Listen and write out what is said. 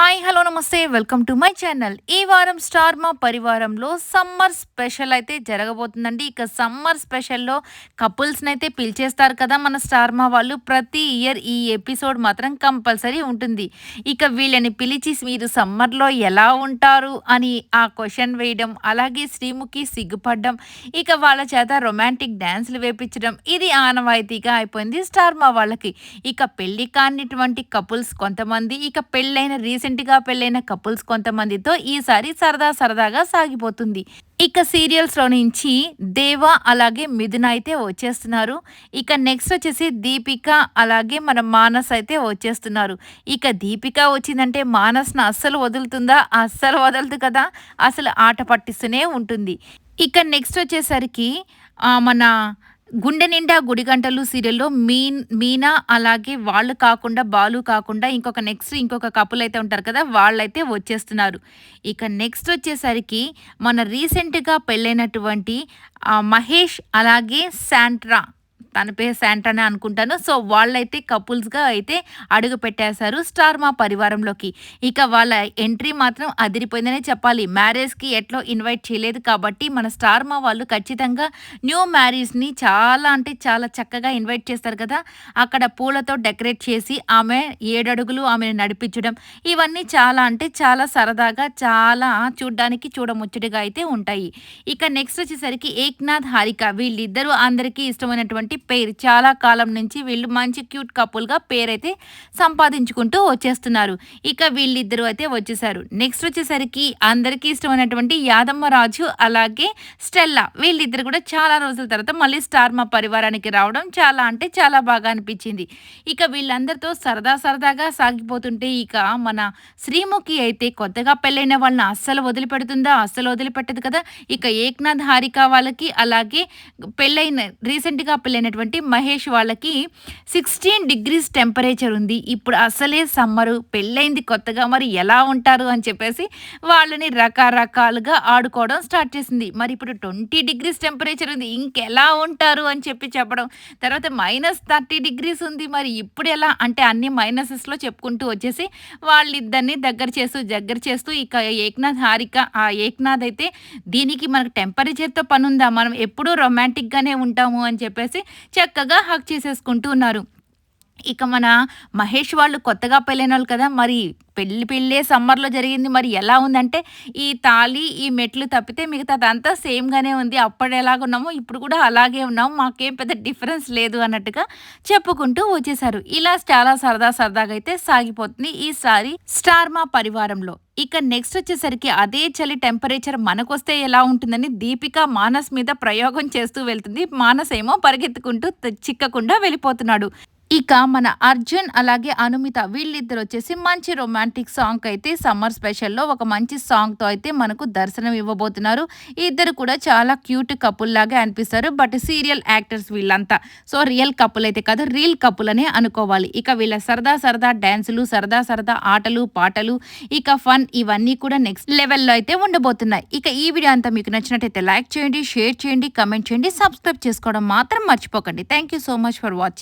Hi hello నమస్తే. Welcome to my channel. ఈ వారం స్టార్ మా పరివారంలో సమ్మర్ స్పెషల్ అయితే జరగబోతుందండి. ఇక సమ్మర్ స్పెషల్లో కపుల్స్ని అయితే పిలిచేస్తారు కదా మన స్టార్ మా వాళ్ళు. ప్రతి ఇయర్ ఈ ఎపిసోడ్ మాత్రం కంపల్సరీ ఉంటుంది. ఇక వీళ్ళని పిలిచి మీరు సమ్మర్లో ఎలా ఉంటారు అని ఆ క్వశ్చన్ వేయడం అలాగే శ్రీముఖి సిగ్గుపడడం ఇక వాళ్ళ చేత రొమాంటిక్ డ్యాన్స్లు వేపించడం ఇది ఆనవాయితీగా అయిపోయింది స్టార్ మా వాళ్ళకి. ఇక పెళ్ళి కానిటువంటి కపుల్స్ కొంతమంది ఇక పెళ్ళైన రీసెంట్ రీసెంట్గా పెళ్ళైన కపుల్స్ కొంతమందితో ఈసారి సరదా సరదాగా సాగిపోతుంది. ఇక సీరియల్స్లో నుంచి దేవ అలాగే మిథున అయితే వచ్చేస్తున్నారు. ఇక నెక్స్ట్ వచ్చేసి దీపిక అలాగే మన మానస్ అయితే వచ్చేస్తున్నారు. ఇక దీపిక వచ్చిందంటే మానస్ను అస్సలు వదులుతుందా? అస్సలు వదలదు కదా? అసలు ఆట పట్టిస్తూనే ఉంటుంది. ఇక నెక్స్ట్ వచ్చేసరికి మన గుండె నిండా గుడిగంటలు సీరియల్లో మీన్ మీనా అలాగే వాళ్ళు కాకుండా బాలు కాకుండా ఇంకొక నెక్స్ట్ ఇంకొక కపుల్ అయితే ఉంటారు కదా వాళ్ళైతే వచ్చేస్తున్నారు. ఇక నెక్స్ట్ వచ్చేసరికి మన రీసెంట్గా పెళ్ళైనటువంటి మహేష్ అలాగే శాంట్రా. తన పేరు శాంటానే అనుకుంటాను. సో వాళ్ళైతే కపుల్స్గా అయితే అడుగు పెట్టేశారు స్టార్ మా పరివారంలోకి. ఇక వాళ్ళ ఎంట్రీ మాత్రం అదిరిపోయిందనే చెప్పాలి. మ్యారేజ్కి ఎట్లో ఇన్వైట్ చేయలేదు కాబట్టి మన స్టార్ మా వాళ్ళు ఖచ్చితంగా న్యూ మ్యారేజ్ని చాలా అంటే చాలా చక్కగా ఇన్వైట్ చేస్తారు కదా. అక్కడ పూలతో డెకరేట్ చేసి ఆమె ఏడడుగులు ఆమెను నడిపించడం ఇవన్నీ చాలా అంటే చాలా సరదాగా చాలా చూడ్డానికి చూడముచ్చటిగా అయితే ఉంటాయి. ఇక నెక్స్ట్ వచ్చేసరికి ఏక్నాథ్ హారిక వీళ్ళిద్దరూ అందరికీ ఇష్టమైనటువంటి పేరు చాలా కాలం నుంచి వీళ్ళు మంచి క్యూట్ కపుల్గా పేరైతే సంపాదించుకుంటూ వచ్చేస్తున్నారు. ఇక వీళ్ళిద్దరూ అయితే వచ్చేసారు. నెక్స్ట్ వచ్చేసరికి అందరికీ ఇష్టమైనటువంటి యాదమ్మ రాజు అలాగే స్టెల్లా. వీళ్ళిద్దరు కూడా చాలా రోజుల తర్వాత మళ్ళీ స్టార్ మా పరివారానికి రావడం చాలా అంటే చాలా బాగా అనిపించింది. ఇక వీళ్ళందరితో సరదా సరదాగా సాగిపోతుంటే ఇక మన శ్రీముఖి అయితే కొత్తగా పెళ్ళైన వాళ్ళని అస్సలు వదిలిపెడుతుందా? అస్సలు వదిలిపెట్టదు కదా? ఇక ఏక్నాథ్ హారిక వాళ్ళకి అలాగే పెళ్ళైన రీసెంట్గా పెళ్ళైన అయినటువంటి మహేష్ వాళ్ళకి సిక్స్టీన్ డిగ్రీస్ టెంపరేచర్ ఉంది. ఇప్పుడు అసలే సమ్మరు పెళ్ళైంది కొత్తగా మరి ఎలా ఉంటారు అని చెప్పేసి వాళ్ళని రకరకాలుగా ఆడుకోవడం స్టార్ట్ చేసింది. మరి ఇప్పుడు ట్వంటీ డిగ్రీస్ టెంపరేచర్ ఉంది. ఇంకెలా ఉంటారు అని చెప్పి చెప్పడం. తర్వాత మైనస్ థర్టీ డిగ్రీస్ ఉంది. మరి ఇప్పుడు ఎలా? అంటే అన్ని మైనసెస్లో చెప్పుకుంటూ వచ్చేసి వాళ్ళిద్దరిని దగ్గర చేస్తూ దగ్గర చేస్తూ ఇక ఏక్నాథ్ హారిక ఆ ఏక్నాథ్ అయితే దీనికి మనకు టెంపరేచర్తో పని ఉందా? మనం ఎప్పుడూ రొమాంటిక్గానే ఉంటాము అని చెప్పేసి చక్కగా హక్ చేసేసుకుంటూ ఉన్నారు. ఇక మన మహేష్ వాళ్ళు కొత్తగా పెళ్ళైన వాళ్ళు కదా మరి పెళ్ళి పెళ్ళే సమ్మర్లో జరిగింది మరి ఎలా ఉందంటే ఈ తాళి ఈ మెట్లు తప్పితే మిగతా అదంతా సేమ్గానే ఉంది. అప్పుడు ఎలాగున్నామో ఇప్పుడు కూడా అలాగే ఉన్నాము. మాకేం పెద్ద డిఫరెన్స్ లేదు అన్నట్టుగా చెప్పుకుంటూ వచ్చేసారు. ఇలా చాలా సరదా సరదాగా అయితే సాగిపోతుంది ఈసారి స్టార్ మా పరివారంలో. ఇక నెక్స్ట్ వచ్చేసరికి అదే చలి టెంపరేచర్ మనకొస్తే ఎలా ఉంటుందని దీపిక మానస్ మీద ప్రయోగం చేస్తూ వెళ్తుంది. మానస్ ఏమో పరిగెత్తుకుంటూ చిక్కకుండా వెళ్ళిపోతున్నాడు. ఇక మన అర్జున్ అలాగే అనుమిత వీళ్ళిద్దరు వచ్చేసి మంచి రొమాంటిక్ సాంగ్ అయితే సమ్మర్ స్పెషల్లో ఒక మంచి సాంగ్తో అయితే మనకు దర్శనం ఇవ్వబోతున్నారు. ఇద్దరు కూడా చాలా క్యూట్ కపుల్ లాగా అనిపిస్తారు. బట్ సీరియల్ యాక్టర్స్ వీళ్ళంతా. సో రియల్ కపుల్ అయితే కాదు రియల్ కపుల్ అనే అనుకోవాలి. ఇక వీళ్ళ సరదా సరదా డ్యాన్సులు సరదా సరదా ఆటలు పాటలు ఇక ఫన్ ఇవన్నీ కూడా నెక్స్ట్ లెవెల్లో అయితే ఉండబోతున్నాయి. ఇక ఈ వీడియో అంతా మీకు నచ్చినట్టయితే లైక్ చేయండి షేర్ చేయండి కమెంట్ చేయండి సబ్స్క్రైబ్ చేసుకోవడం మాత్రం మర్చిపోకండి. Thank so much for watching